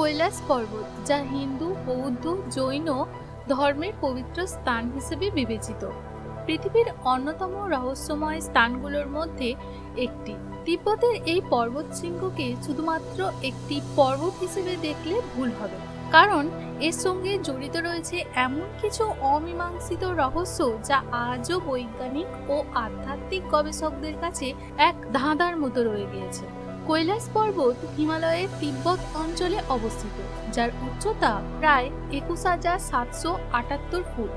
কৈলাস পর্বত, যা হিন্দু, বৌদ্ধ, জৈন ধর্মের পবিত্র স্থান হিসেবে বিবেচিত। পৃথিবীর অন্যতম রহস্যময় স্থানগুলোর মধ্যে একটি। তিব্বতের এই পর্বত শৃঙ্গকে শুধুমাত্র একটি পর্বত হিসেবে দেখলে ভুল হবে, কারণ এর সঙ্গে জড়িত রয়েছে এমন কিছু অমীমাংসিত রহস্য যা আজও বৈজ্ঞানিক ও আধ্যাত্মিক গবেষকদের কাছে এক ধাঁধার মতো রয়ে গিয়েছে। কৈলাস পর্বত হিমালয়ের তিব্বত অঞ্চলে অবস্থিত, যার উচ্চতা প্রায় একুশ হাজার সাতশো আটাত্তর ফুট।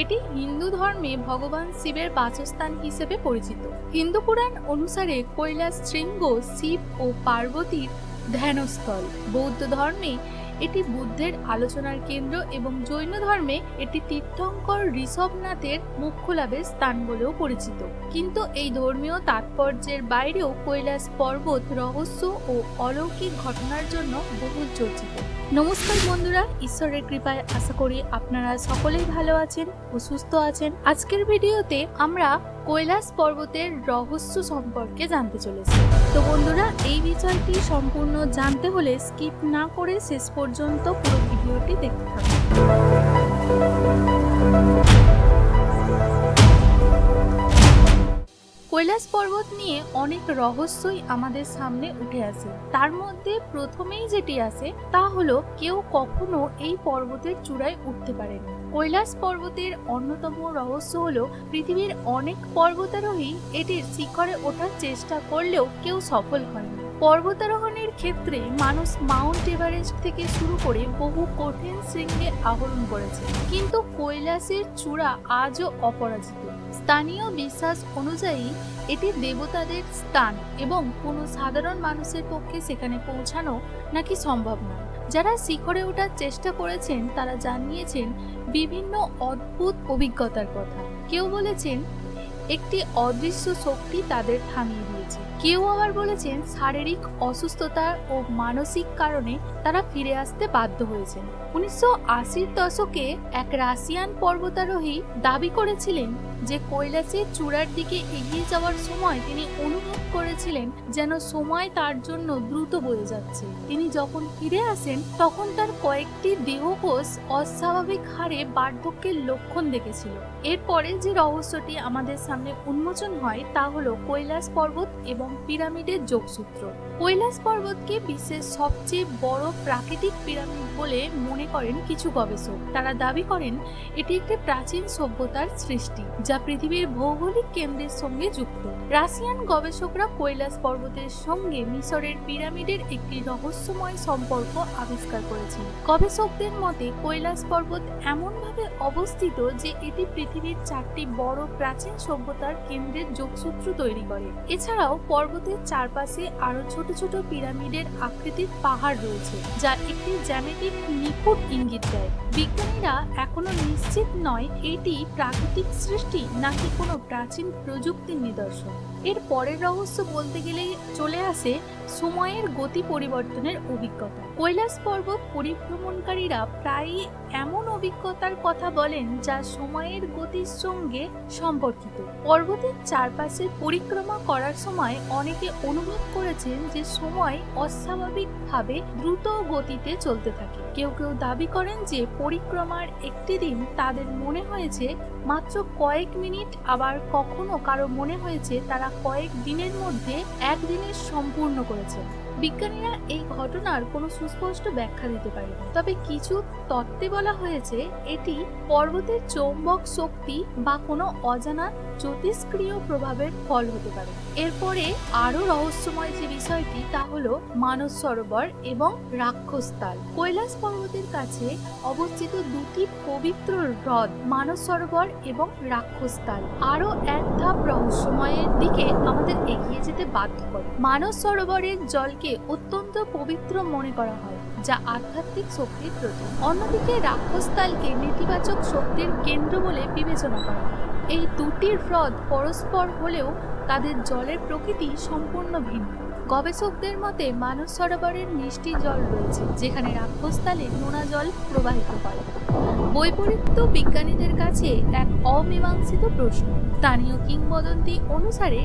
এটি হিন্দু ধর্মে ভগবান শিবের বাসস্থান হিসেবে পরিচিত। হিন্দু পুরাণ অনুসারে কৈলাস শৃঙ্গ শিব ও পার্বতীর ধ্যানস্থল। বৌদ্ধ ধর্মে এটি বুদ্ধের আলোচনার কেন্দ্র এবং জৈন ধর্মে এটি তীর্থঙ্কর ঋষভনাথের মুখ্য লাভের স্থান বলেও পরিচিত। কিন্তু এই ধর্মীয় তাৎপর্যের বাইরেও কৈলাস পর্বত, রহস্য ও অলৌকিক ঘটনার জন্য বহু চর্চিত। নমস্কার বন্ধুরা, ঈশ্বরের কৃপায় আশা করি আপনারা সকলেই ভালো আছেন ও সুস্থ আছেন। আজকের ভিডিওতে আমরা কৈলাস পর্বতের রহস্য সম্পর্কে জানতে চলেছি। তো বন্ধুরা বিষয়টি সম্পূর্ণ জানতে হলে স্কিপ না করে শেষ পর্যন্ত পুরো ভিডিওটি দেখতে থাকুন। কৈলাস পর্বত নিয়ে অনেক রহস্যই আমাদের সামনে উঠে আসে। তার মধ্যে প্রথমেই যেটি আসে, তা হলো কেউ কখনো এই পর্বতের চূড়ায় উঠতে পারেনি। কৈলাস পর্বতের অন্যতম রহস্য হলো, পৃথিবীর অনেক পর্বতারোহী এটির শিখরে ওঠার চেষ্টা করলেও কেউ সফল হয়নি। পর্বতারোহণের ক্ষেত্রে মানুষ মাউন্ট এভারেস্ট থেকে শুরু করে বহু কঠিন শৃঙ্গে আহরণ করেছে। কিন্তু কৈলাসের চূড়া আজও অপরাজিত। স্থানীয় বিশ্বাস অনুযায়ী, এটি দেবতাদের স্থান এবং কোনো সাধারণ মানুষের পক্ষে সেখানে পৌঁছানো নাকি সম্ভব নয়। যারা শিখরে ওঠার চেষ্টা করেছেন, তারা জানিয়েছেন, বিভিন্ন অদ্ভুত অভিজ্ঞতার কথা। কেউ বলেছেন একটি অদৃশ্য শক্তি তাদের থামিয়ে দিয়েছে। কেউ আবার বলেছেন, শারীরিক অসুস্থতা ও মানসিক কারণে তারা ফিরে আসতে বাধ্য হয়েছেন। উনিশশো আশির দশকে এক রাশিয়ান পর্বতারোহী দাবি করেছিলেন যে, কৈলাসের চূড়ার দিকে এগিয়ে যাওয়ার সময় তিনি অনুভব করেছিলেন যেন সময় তার জন্য দ্রুত বয়ে যাচ্ছে। তিনি যখন ফিরে আসেন, তখন তার কয়েকটি দেহকোষ অস্বাভাবিক হারে বার্ধক্যের লক্ষণ দেখেছিল। এরপরে যে রহস্যটি আমাদের সামনে উন্মোচন হয় তা হলো কৈলাস পর্বত এবং পিরামিডের যোগসূত্র। কৈলাস পর্বতকে বিশ্বের সবচেয়ে বড় প্রাকৃতিক পিরামিড বলে মনে করেন কিছু গবেষক। তারা দাবি করেন, এটি একটি প্রাচীন সভ্যতার সৃষ্টি, যা পৃথিবীর ভৌগোলিক কেন্দ্রের সঙ্গে যুক্ত। রাশিয়ান গবেষকরা কৈলাস পর্বতের সঙ্গে মিশরের পিরামিডের একটি রহস্যময় সম্পর্ক আবিষ্কার করেছেন। গবেষকদের মতে, কৈলাস পর্বত এমনভাবে অবস্থিত যে এটি পৃথিবীর চারটি বড় প্রাচীন সভ্যতার কেন্দ্রের যোগসূত্র তৈরি করে। এছাড়াও পর্বতের চারপাশে আরও ছোট ছোট পিরামিডের আকৃতির পাহাড় রয়েছে, যা একটি জ্যামিতিক নিখুঁত ইঙ্গিত দেয়। বিজ্ঞানীরা এখনও নিশ্চিত নয় এটি প্রাকৃতিক সৃষ্টি নাকি কোনো প্রাচীন প্রযুক্তির নিদর্শন। এর পরের রহস্য বলতে গেলেই চলে আসে সময়ের গতি পরিবর্তনের অভিজ্ঞতা। কৈলাস পর্বত পরিভ্রমণকারীরা প্রায়ই এমন অভিজ্ঞতার কথা বলেন যা সময়ের গতির সঙ্গে সম্পর্কিত। পর্বতের চারপাশে পরিক্রমা করার সময় অনেকে অনুভব করেছেন যে সময় অস্বাভাবিকভাবে দ্রুত গতিতে চলতে থাকে। কেউ কেউ দাবি করেন যে পরিক্রমার একটি দিন তাদের মনে হয়েছে মাত্র কয়েক মিনিট, আবার কখনো কারও মনে হয়েছে তারা কয়েক দিনের মধ্যে একদিনের সম্পূর্ণ করেছে। বিজ্ঞানীরা এই ঘটনার কোনো সুস্পষ্ট ব্যাখ্যা দিতে পারেনি। তবে কিছু তত্ত্বে বলা হয়েছে, এটি পর্বতের চৌম্বক শক্তি বা কোনো অজানা জ্যোতিষ্ক্রিয় প্রভাবের ফল হতে পারে। এরপরে আরও রহস্যময় যে বিষয়টি, তা হলো মানস সরোবর এবং রাক্ষসতাল। কৈলাস পর্বতের কাছে অবস্থিত দুটি পবিত্র হ্রদ, মানস সরোবর এবং রাক্ষসতাল। আরও এক ধাপ রহস্যময়ের দিকে আমাদের এগিয়ে যেতে বাধ্য করে। মানস সরোবরের জলকে অত্যন্ত পবিত্র মনে করা হয়, যা আধ্যাত্মিক শক্তির প্রতীক। অন্যদিকে রাক্ষসতালকে নেতিবাচক শক্তির কেন্দ্র বলে বিবেচনা করা হয়। এই দুটি হ্রদ পরস্পর হলেও তাদের জলের প্রকৃতি সম্পূর্ণ ভিন্ন। গবেষকদের মতে মানস সরোবরের মিষ্টি জল রয়েছে, যেখানে রাক্ষসতালে নোনা জল প্রবাহিত হয় বৈপরীত্য বিজ্ঞানীদের কাছে এক অমীমাংসিত প্রশ্ন স্থানীয় কিংবদন্তি অনুসারে,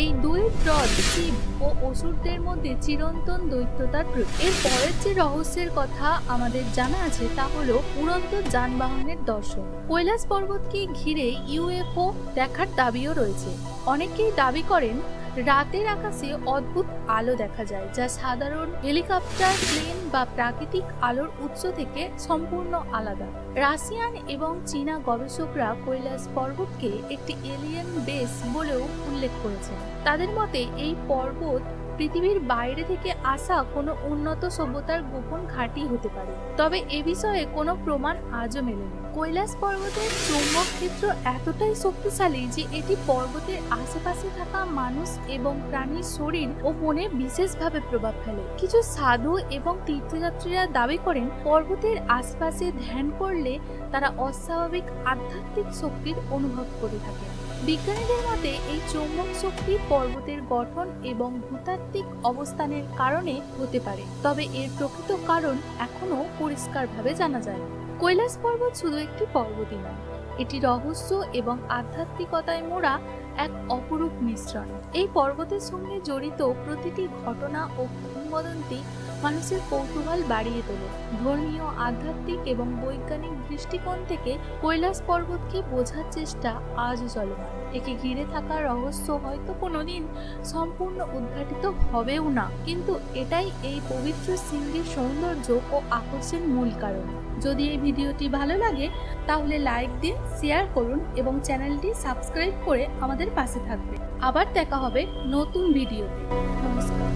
এই দুই হ্রদ শিব ও অসুরদের মধ্যে চিরন্তন দৈত্যতার প্রতীক। এর পরের যে রহস্যের কথা আমাদের জানা আছে, তা হল উড়ন্ত যানবাহনের দর্শন। কৈলাস পর্বতকে ঘিরে ইউএফও দেখার দাবিও রয়েছে। অনেকেই দাবি করেন রাতের আকাশে অদ্ভুত আলো দেখা যায়, যা সাধারণ হেলিকপ্টার, প্লেন বা প্রাকৃতিক আলোর উৎস থেকে সম্পূর্ণ আলাদা। রাশিয়ান এবং চীনা গবেষকরা কৈলাস পর্বতকে একটি এলিয়েন বেস বলেও উল্লেখ করেছেন। তাদের মতে, এই পর্বত পৃথিবীর বাইরে থেকে আসা কোনো উন্নত সভ্যতার গোপন ঘাঁটি হতে পারে। তবে এ বিষয়ে কোনো প্রমাণ আজও মেলেনি। কৈলাস পর্বতের চৌম্বক ক্ষেত্র এতটাই শক্তিশালী যে এটি পর্বতের আশেপাশে থাকা মানুষ এবং প্রাণীর শরীর ও মনে বিশেষভাবে প্রভাব ফেলে। কিছু সাধু এবং তীর্থযাত্রীরা দাবি করেন, পর্বতের আশপাশে ধ্যান করলে তারা অস্বাভাবিক আধ্যাত্মিক শক্তির অনুভব করে থাকে। বিজ্ঞানীদের মতে, এই চৌম্বক শক্তি পর্বতের গঠন এবং ভূতাত্ত্বিক অবস্থানের কারণে হতে পারে, তবে এর প্রকৃত কারণ এখনও পরিষ্কারভাবে জানা যায়। না কৈলাস পর্বত শুধু একটি পর্বতই নয়, এটি রহস্য এবং আধ্যাত্মিকতায় মোড়া এক অপরূপ মিশ্রণ। এই পর্বতের সঙ্গে জড়িত প্রতিটি ঘটনা ও কিংবদন্তি মানুষের কৌতূহল বাড়িয়ে তোলে। ধর্মীয়, আধ্যাত্মিক এবং বৈজ্ঞানিক দৃষ্টিকোণ থেকে কৈলাস পর্বতকে বোঝার চেষ্টা আজও চলমান? একে ঘিরে থাকা রহস্য হয়তো কোনোদিন সম্পূর্ণ উদ্ঘাটিত হবেও না, কিন্তু এটাই এই পবিত্র সিংহের সৌন্দর্য ও আকর্ষণের মূল কারণ। যদি এই ভিডিওটি ভালো লাগে, তাহলে লাইক দিন শেয়ার করুন এবং চ্যানেলটি সাবস্ক্রাইব করে আমাদের পাশে থাকবে। আবার দেখা হবে নতুন ভিডিওতে। নমস্কার।